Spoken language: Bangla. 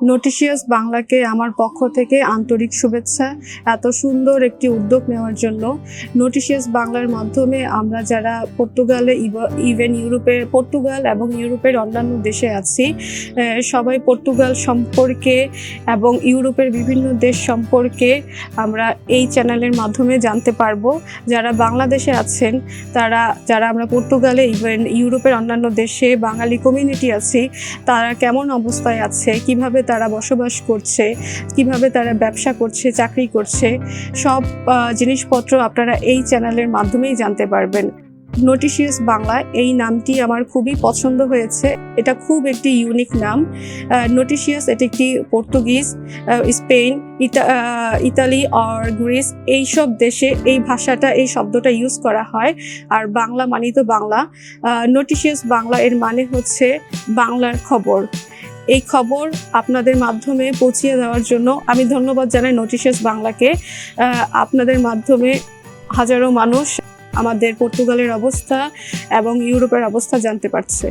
নোটিশিয়াস বাংলাকে আমার পক্ষ থেকে আন্তরিক শুভেচ্ছা, এত সুন্দর একটি উদ্যোগ নেওয়ার জন্য। নোটিশিয়াস বাংলার মাধ্যমে আমরা যারা পর্তুগালে ইভেন ইউরোপের পর্তুগাল এবং ইউরোপের অন্যান্য দেশে আছি সবাই পর্তুগাল সম্পর্কে এবং ইউরোপের বিভিন্ন দেশ সম্পর্কে আমরা এই চ্যানেলের মাধ্যমে জানতে পারব। যারা বাংলাদেশে আছেন, তারা, যারা আমরা পর্তুগালে ইভেন ইউরোপের অন্যান্য দেশে বাঙালি কমিউনিটি আছি, তারা কেমন অবস্থায় আছে, কীভাবে তারা বসবাস করছে, কীভাবে তারা ব্যবসা করছে, চাকরি করছে, সব জিনিসপত্র আপনারা এই চ্যানেলের মাধ্যমেই জানতে পারবেন। নোটিশিয়াস বাংলা এই নামটি আমার খুবই পছন্দ হয়েছে। এটা খুব একটি ইউনিক নাম। নোটিশিয়াস এটি একটি পর্তুগিজ স্পেন ইতালি আর গ্রিস এইসব দেশে এই ভাষাটা, এই শব্দটা ইউজ করা হয়। আর বাংলা মানি তো বাংলা। নোটিশিয়াস বাংলা এর মানে হচ্ছে বাংলার খবর। এই খবর আপনাদের মাধ্যমে পৌঁছিয়ে দেওয়ার জন্য আমি ধন্যবাদ জানাই নোটিশেস বাংলাকে আপনাদের মাধ্যমে হাজারো মানুষ আমাদের পর্তুগালের অবস্থা এবং ইউরোপের অবস্থা জানতে পারছে।